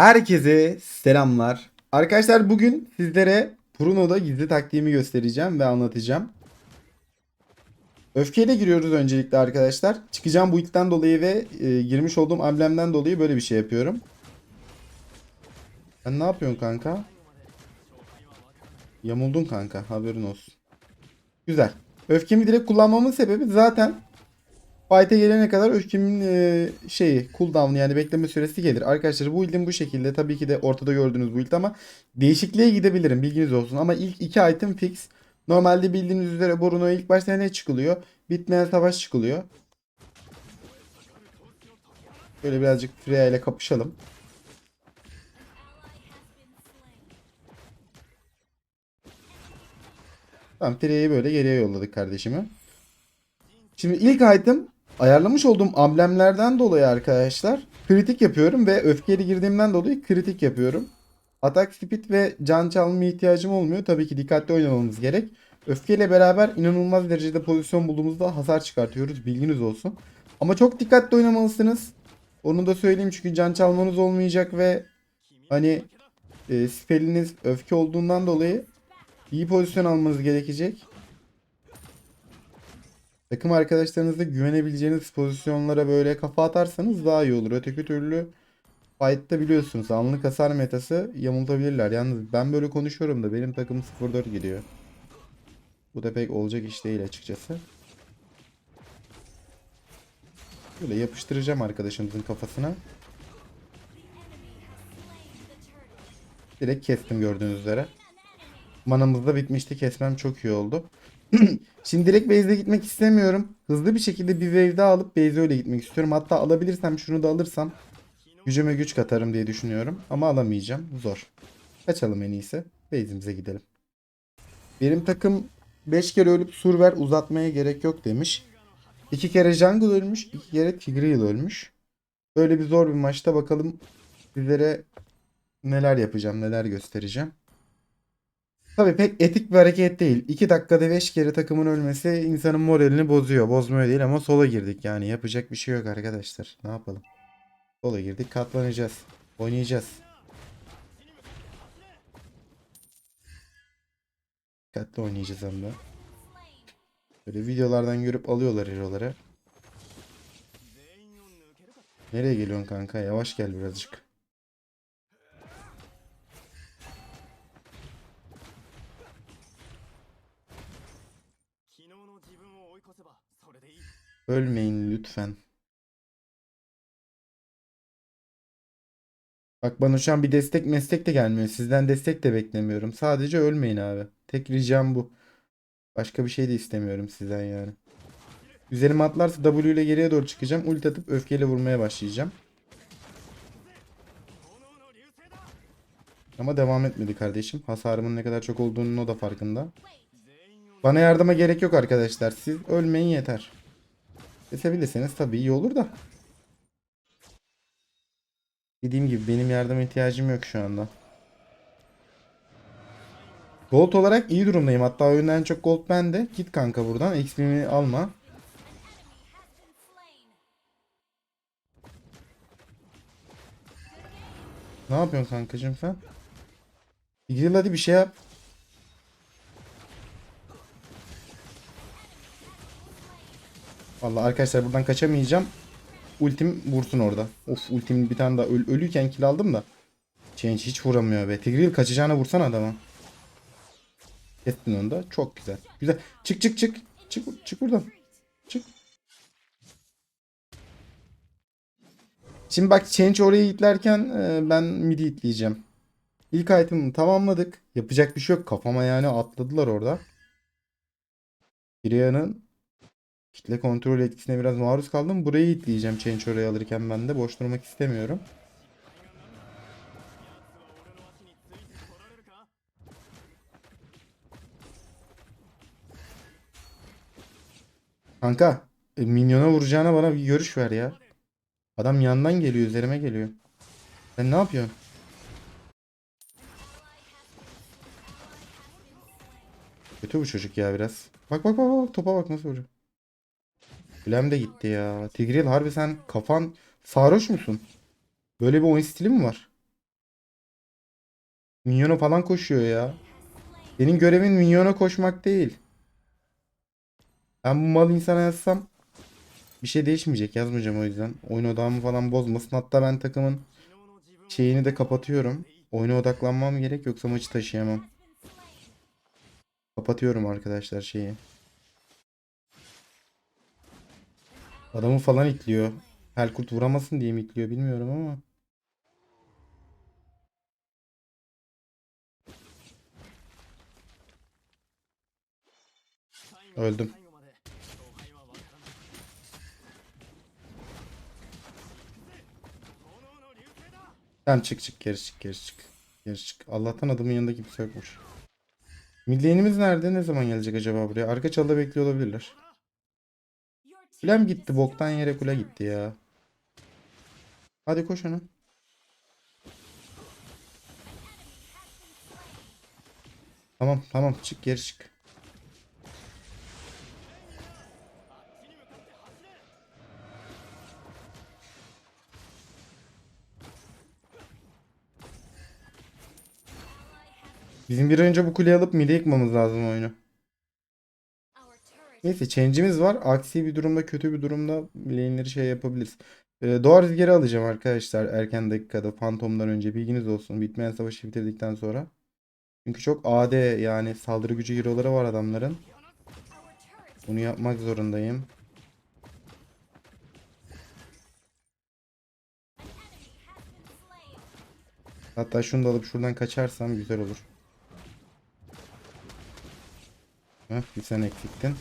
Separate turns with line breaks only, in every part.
Herkese selamlar. Arkadaşlar bugün sizlere Bruno'da gizli taktiğimi göstereceğim ve anlatacağım. Öfkeyle giriyoruz öncelikle arkadaşlar. Çıkacağım bu ilkten dolayı ve e, girmiş olduğum amblemden dolayı böyle bir şey yapıyorum. Sen ne yapıyorsun kanka? Yamuldun kanka haberin olsun. Güzel. Öfkemi direkt kullanmamın sebebi zaten Fight'e gelene kadar öfkemin e, şeyi cooldown'u yani bekleme süresi gelir. Arkadaşlar bu ildim bu şekilde. Tabii ki de ortada gördüğünüz bu ild ama değişikliğe gidebilirim bilginiz olsun. Ama ilk iki item fix. Normalde bildiğiniz üzere Boruno'ya ilk başta ne çıkılıyor? Bitmeyen savaş çıkılıyor. Böyle birazcık Freya ile kapışalım. Tamam Freya'yı böyle geriye yolladık kardeşimi. Şimdi ilk item ayarlamış olduğum amblemlerden dolayı arkadaşlar kritik yapıyorum ve öfkeli girdiğimden dolayı kritik yapıyorum. Atak speed ve can çalmaya ihtiyacım olmuyor. Tabii ki dikkatli oynamamız gerek. Öfkeyle beraber inanılmaz derecede pozisyon bulduğumuzda hasar çıkartıyoruz. Bilginiz olsun. Ama çok dikkatli oynamalısınız. Onu da söyleyeyim çünkü can çalmanız olmayacak ve hani e, spelliniz öfke olduğundan dolayı iyi pozisyon almanız gerekecek. Takım arkadaşlarınızla güvenebileceğiniz pozisyonlara böyle kafa atarsanız daha iyi olur. Öteki türlü fight'ta biliyorsunuz anlık hasar metası yamultabilirler. Yalnız ben böyle konuşuyorum da benim takım 0-4 gidiyor. Bu da pek olacak iş değil açıkçası. Böyle yapıştıracağım arkadaşımızın kafasına. Direkt kestim gördüğünüz üzere. Manamız da bitmişti. Kesmem çok iyi oldu. Şimdi direkt base'e gitmek istemiyorum. Hızlı bir şekilde bir wave daha alıp base'e öyle gitmek istiyorum. Hatta alabilirsem şunu da alırsam gücüme güç katarım diye düşünüyorum. Ama alamayacağım. Zor. Kaçalım en iyisi. Base'imize gidelim. Benim takım 5 kere ölüp surver uzatmaya gerek yok demiş. 2 kere jungle ölmüş. 2 kere Tigreal ölmüş. Böyle bir zor bir maçta bakalım sizlere neler yapacağım, neler göstereceğim. Tabii pek etik bir hareket değil. 2 dakikada 5 kere takımın ölmesi insanın moralini bozuyor. Bozmuyor değil ama sola girdik yani. Yapacak bir şey yok arkadaşlar. Ne yapalım? Sola girdik katlanacağız. Oynayacağız. Dikkatli oynayacağız hem de. Böyle videolardan görüp alıyorlar hero'ları. Nereye geliyorsun kanka? Yavaş gel birazcık. Ölmeyin lütfen. Bak bana şu an bir destek meslek de gelmiyor. Sizden destek de beklemiyorum. Sadece ölmeyin abi. Tek ricam bu. Başka bir şey de istemiyorum sizden yani. Üzerime atlarsa W ile geriye doğru çıkacağım. Ulti atıp öfkeyle vurmaya başlayacağım. Ama devam etmedi kardeşim. Hasarımın ne kadar çok olduğunun o da farkında. Bana yardıma gerek yok arkadaşlar. Siz ölmeyin yeter. Kesebilirseniz tabii iyi olur da. Dediğim gibi benim yardıma ihtiyacım yok şu anda. Gold olarak iyi durumdayım. Hatta oyunda en çok gold bende. Git kanka buradan. XP'mi alma. Ne yapıyorsun kankacığım sen? Gidil hadi bir şey yap. Vallahi arkadaşlar buradan kaçamayacağım. Ultim vursun orada. Of ultim bir tane daha öl ölüyken kill aldım da. Change hiç vuramıyor be. Tigreal kaçacağına vursana adama. Kestin onu da. Çok güzel. Güzel. Çık çık çık. Çık çık buradan. Çık. Şimdi bak Change oraya itlerken e, ben midi itleyeceğim. İlk item'ı tamamladık. Yapacak bir şey yok. Kafama yani atladılar orada. Kirya'nın kitle kontrol etkisine biraz maruz kaldım. Burayı itleyeceğim Change oraya alırken ben de. Boş durmak istemiyorum. Kanka e, minyona vuracağına bana bir görüş ver ya. Adam yandan geliyor üzerime geliyor. Sen ne yapıyorsun? Kötü bu çocuk ya biraz. Bak bak bak bak topa bak nasıl vuruyor. Flem de gitti ya. Tigreal harbi sen kafan sarhoş musun? Böyle bir oyun stili mi var? Minyona falan koşuyor ya. Senin görevin minyona koşmak değil. Ben bu mal insana yazsam bir şey değişmeyecek. Yazmayacağım o yüzden. Oyun odağımı falan bozmasın. Hatta ben takımın şeyini de kapatıyorum. Oyuna odaklanmam gerek yoksa maçı taşıyamam. Kapatıyorum arkadaşlar şeyi. Adamı falan itliyor. Helkurt vuramasın diye mi itliyor bilmiyorum ama. Öldüm. Sen çık çık geri çık geri çık. Geri çık. Allah'tan adamın yanında kimse yokmuş. Midlane'imiz nerede? Ne zaman gelecek acaba buraya? Arka çalda bekliyor olabilirler. Kulem gitti. Boktan yere kule gitti ya. Hadi koş ona. Tamam tamam çık geri çık. Bizim bir önce bu kuleyi alıp mide yıkmamız lazım oyunu. Neyse change'imiz var. Aksi bir durumda kötü bir durumda lane'leri şey yapabiliriz. Ee, doğa rüzgarı alacağım arkadaşlar erken dakikada Phantom'dan önce bilginiz olsun. Bitmeyen savaşı bitirdikten sonra. Çünkü çok AD yani saldırı gücü hero'ları var adamların. Bunu yapmak zorundayım. Hatta şunu da alıp şuradan kaçarsam güzel olur. Heh, bir sen eksiktin.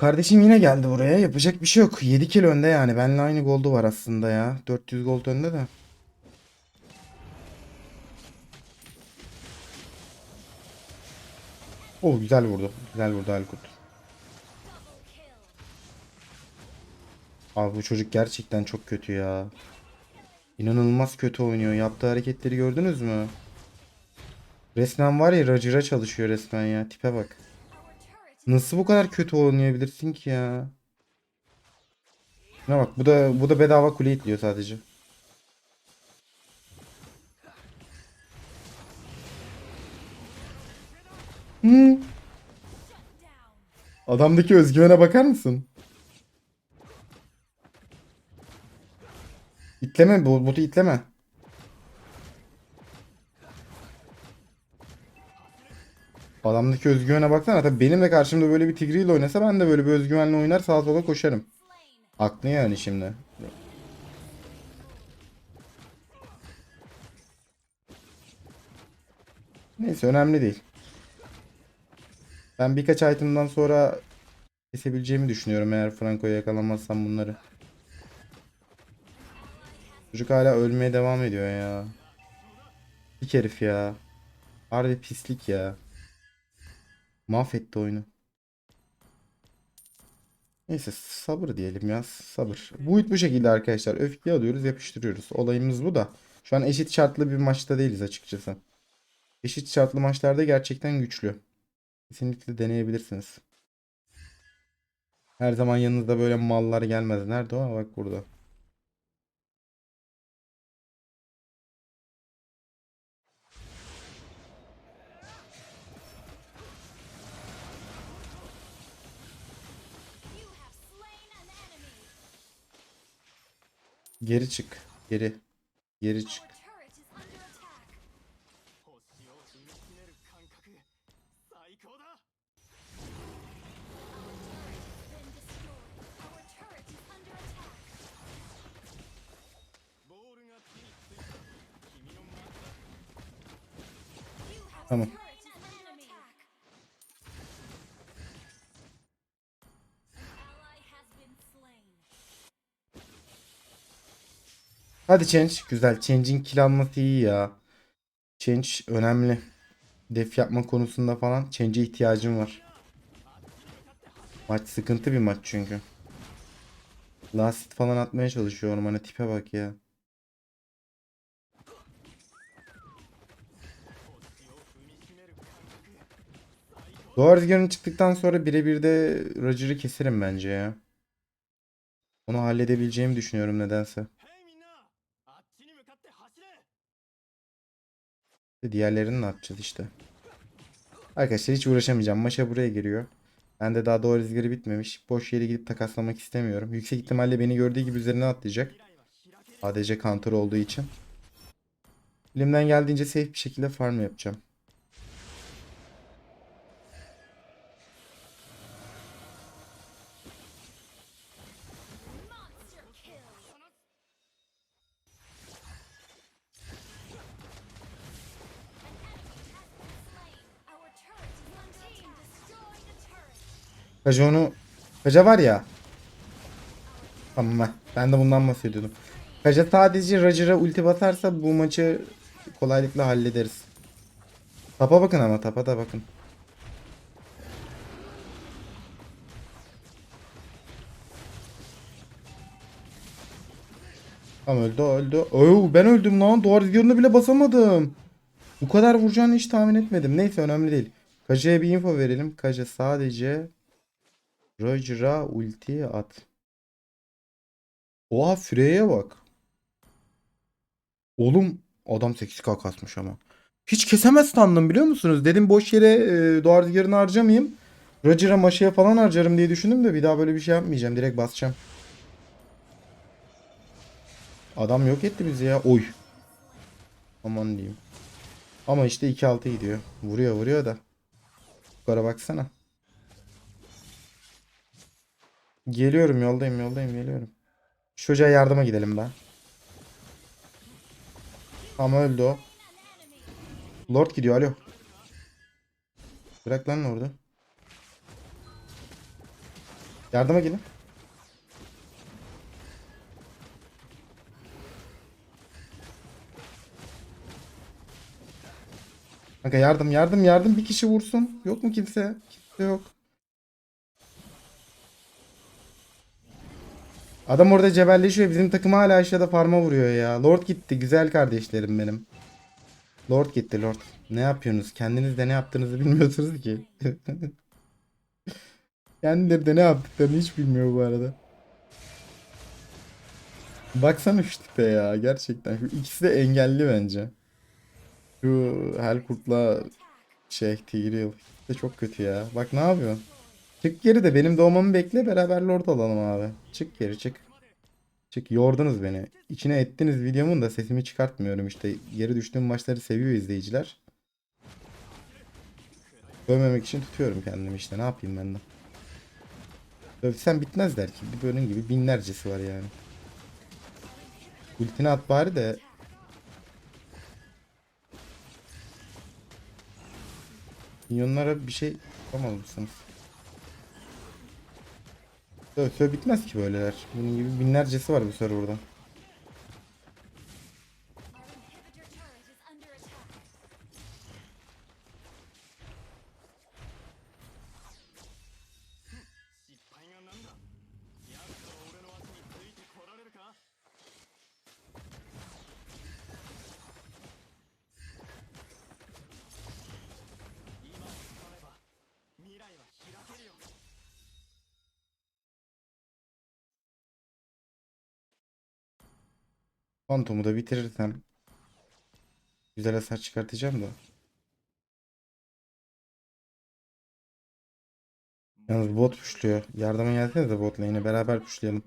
Kardeşim yine geldi buraya. Yapacak bir şey yok. 7 kill önde yani. Benle aynı goldu var aslında ya. 400 gold önde de. Oh güzel vurdu. Güzel vurdu Alkut. Abi bu çocuk gerçekten çok kötü ya. İnanılmaz kötü oynuyor. Yaptığı hareketleri gördünüz mü? Resmen var ya racıra çalışıyor resmen ya. Tipe bak. Nasıl bu kadar kötü oynayabilirsin ki ya? Şuna bak bu da bu da bedava kule itliyor sadece. Hı. Adamdaki özgüvene bakar mısın? İtleme bu botu itleme. Adamdaki özgüvene baksana. Tabii benim de karşımda böyle bir tigriyle oynasa ben de böyle bir özgüvenle oynar sağa sola koşarım. Haklı yani şimdi. Neyse önemli değil. Ben birkaç item'dan sonra kesebileceğimi düşünüyorum eğer Franco'ya yakalamazsam bunları. Çocuk hala ölmeye devam ediyor ya. Pislik herif ya. Harbi pislik ya. Mahvetti oyunu. Neyse sabır diyelim ya sabır. Bu bu şekilde arkadaşlar. Öfke alıyoruz yapıştırıyoruz. Olayımız bu da. Şu an eşit şartlı bir maçta değiliz açıkçası. Eşit şartlı maçlarda gerçekten güçlü. Kesinlikle deneyebilirsiniz. Her zaman yanınızda böyle mallar gelmez. Nerede o? Bak burada. Geri çık. Geri. Geri çık. Hadi Change. Güzel. Change'in kill alması iyi ya. Change önemli. Def yapma konusunda falan Change'e ihtiyacım var. Maç sıkıntı bir maç çünkü. Last falan atmaya çalışıyorum. Hani tipe bak ya. Doğa rüzgarının çıktıktan sonra birebir de Roger'ı keserim bence ya. Onu halledebileceğimi düşünüyorum nedense. Ve Diğerlerini ne yapacağız işte. Arkadaşlar hiç uğraşamayacağım. Maşa buraya giriyor. Ben de daha doğru rüzgarı bitmemiş. Boş yere gidip takaslamak istemiyorum. Yüksek ihtimalle beni gördüğü gibi üzerine atlayacak. ADC counter olduğu için. Elimden geldiğince safe bir şekilde farm yapacağım. Kaja onu... Kaja var ya. Tamam heh. ben de bundan bahsediyordum. Kaja sadece Roger'a ulti basarsa bu maçı kolaylıkla hallederiz. Tapa bakın ama tapa da bakın. Tamam öldü öldü. Oo, ben öldüm lan. Duvar rüzgarını bile basamadım. Bu kadar vuracağını hiç tahmin etmedim. Neyse önemli değil. Kaja'ya bir info verelim. Kaja sadece Roger'a ulti at. Oha Frey'e bak. Oğlum adam 8k kasmış ama. Hiç kesemez sandım biliyor musunuz? Dedim boş yere e, doğar rüzgarını harcamayayım. Roger'a maşaya falan harcarım diye düşündüm de bir daha böyle bir şey yapmayacağım. Direkt basacağım. Adam yok etti bizi ya. Oy. Aman diyeyim. Ama işte 2-6 gidiyor. Vuruyor vuruyor da. Yukarı baksana. Geliyorum yoldayım yoldayım geliyorum. Şu çocuğa yardıma gidelim ben. Ama öldü o. Lord gidiyor alo. Bırak lan orada. Yardıma gelin. Kanka yardım yardım yardım bir kişi vursun. Yok mu kimse? Kimse yok. Adam orada cebelleşiyor. Bizim takım hala aşağıda farma vuruyor ya. Lord gitti. Güzel kardeşlerim benim. Lord gitti Lord. Ne yapıyorsunuz? Kendiniz de ne yaptığınızı bilmiyorsunuz ki. Kendileri de ne yaptıklarını hiç bilmiyor bu arada. Baksana şu tipe ya. Gerçekten. Şu ikisi de engelli bence. Şu Helkurt'la şey Tigreal. de çok kötü ya. Bak ne yapıyorsun? Çık geri de benim doğmamı bekle beraber Lord alalım abi. Çık geri çık. Çık yordunuz beni. İçine ettiniz videomun da sesimi çıkartmıyorum işte. Geri düştüğüm maçları seviyor izleyiciler. Dövmemek için tutuyorum kendimi işte ne yapayım ben de. Dövsem bitmez der ki. Bir bölüm gibi binlercesi var yani. Ultini at bari de Minyonlara bir şey yapamaz mısınız? Söv, söv bitmez ki böyleler. Bunun gibi binlercesi var bu serverda. Phantom'u da bitirirsem güzel hasar çıkartacağım da. Yalnız bot pushluyor. Yardıma gelsenize bot lane'e beraber pushlayalım.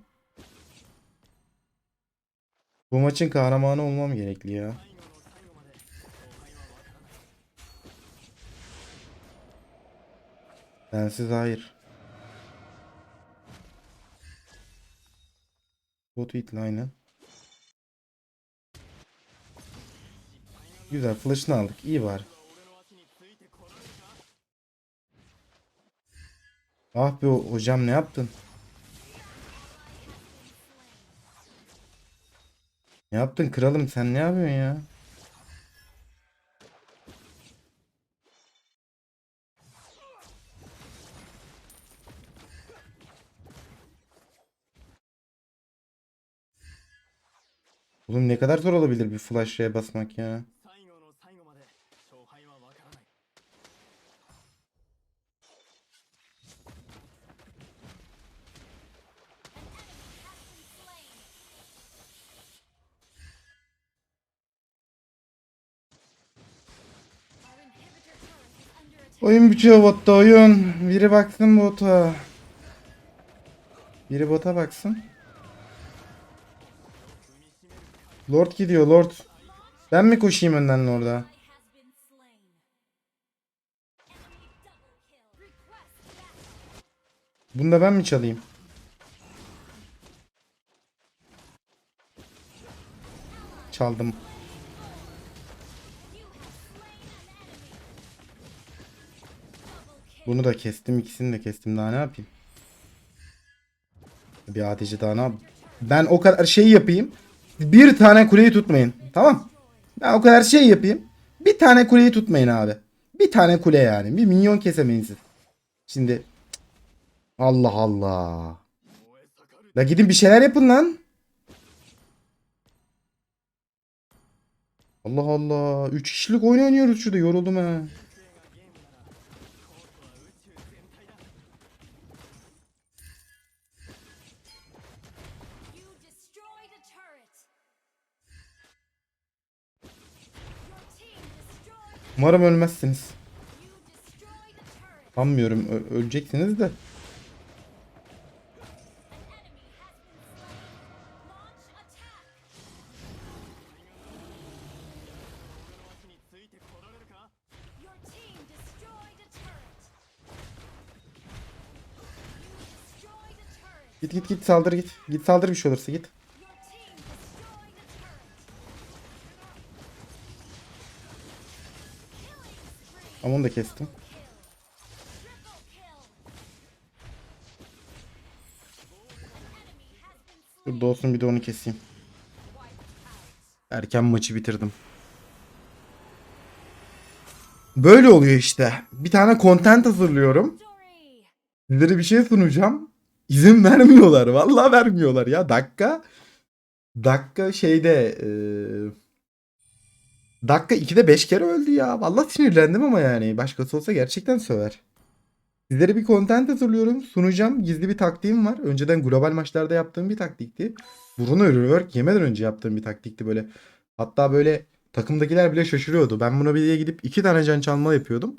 Bu maçın kahramanı olmam gerekli ya. Bensiz hayır. Bot it aynen. Güzel flash'ını aldık. İyi var. Ah be hocam ne yaptın? Ne yaptın kralım sen ne yapıyorsun ya? Oğlum ne kadar zor olabilir bir flash R'ye basmak ya. Oyun bitiyor botta oyun. Biri baksın bota. Biri bota baksın. Lord gidiyor Lord. Ben mi koşayım önden
backup.
Bunu da ben mi çalayım? Çaldım. Bunu da kestim. ikisini de kestim. Daha ne yapayım? Bir ADC daha ne yapayım? Ben o kadar şey yapayım. Bir tane kuleyi tutmayın. Tamam. Ben o kadar şey yapayım. Bir tane kuleyi tutmayın abi. Bir tane kule yani. Bir minyon kesemeyin siz. Şimdi. Allah Allah. La gidin bir şeyler yapın lan. Allah Allah. 3 kişilik oyun oynuyoruz şurada. Yoruldum ha.
Turret. You destroyed a turret.
Git git git saldır git. Git saldır bir şey olursa git. Ama onu da kestim. Şurada olsun bir de onu keseyim. Erken maçı bitirdim. Böyle oluyor işte. Bir tane content hazırlıyorum. Sizlere bir şey sunacağım. İzin vermiyorlar. Vallahi vermiyorlar ya. Dakika dakika şeyde eee dakika 2'de 5 kere öldü ya. Vallahi sinirlendim ama yani. Başkası olsa gerçekten söver. Sizlere bir content hazırlıyorum. Sunacağım. Gizli bir taktiğim var. Önceden global maçlarda yaptığım bir taktikti. Bruno rework yemeden önce yaptığım bir taktikti böyle. Hatta böyle takımdakiler bile şaşırıyordu. Ben buna bir diye gidip iki tane can çalma yapıyordum.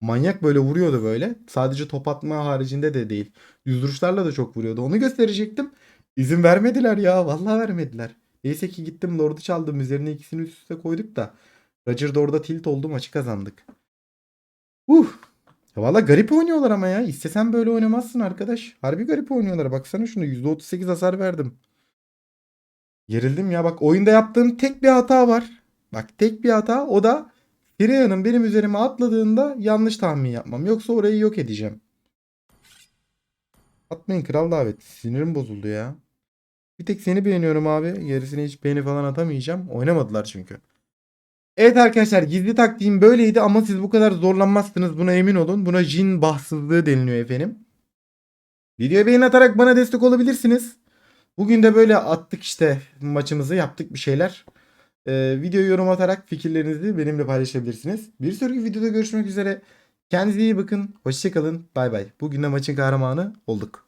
Manyak böyle vuruyordu böyle. Sadece top atma haricinde de değil. Düz duruşlarla da çok vuruyordu. Onu gösterecektim. İzin vermediler ya. Vallahi vermediler. Neyse ki gittim Lord'u çaldım. Üzerine ikisini üst üste koyduk da. Roger da orada tilt oldu. Maçı kazandık. Uh. Ya Valla garip oynuyorlar ama ya. İstesen böyle oynamazsın arkadaş. Harbi garip oynuyorlar. Baksana şunu %38 hasar verdim. Gerildim ya. Bak oyunda yaptığım tek bir hata var. Bak tek bir hata. O da Fireya'nın benim üzerime atladığında yanlış tahmin yapmam. Yoksa orayı yok edeceğim. Atmayın kral davet. Sinirim bozuldu ya. Bir tek seni beğeniyorum abi. Gerisine hiç beğeni falan atamayacağım. Oynamadılar çünkü. Evet arkadaşlar gizli taktiğim böyleydi ama siz bu kadar zorlanmazsınız. Buna emin olun. Buna jin bahtsızlığı deniliyor efendim. Videoya beğeni atarak bana destek olabilirsiniz. Bugün de böyle attık işte maçımızı yaptık bir şeyler. Ee, videoyu yorum atarak fikirlerinizi benimle paylaşabilirsiniz. Bir sonraki videoda görüşmek üzere. Kendinize iyi bakın. Hoşçakalın. Bay bay. Bugün de maçın kahramanı olduk.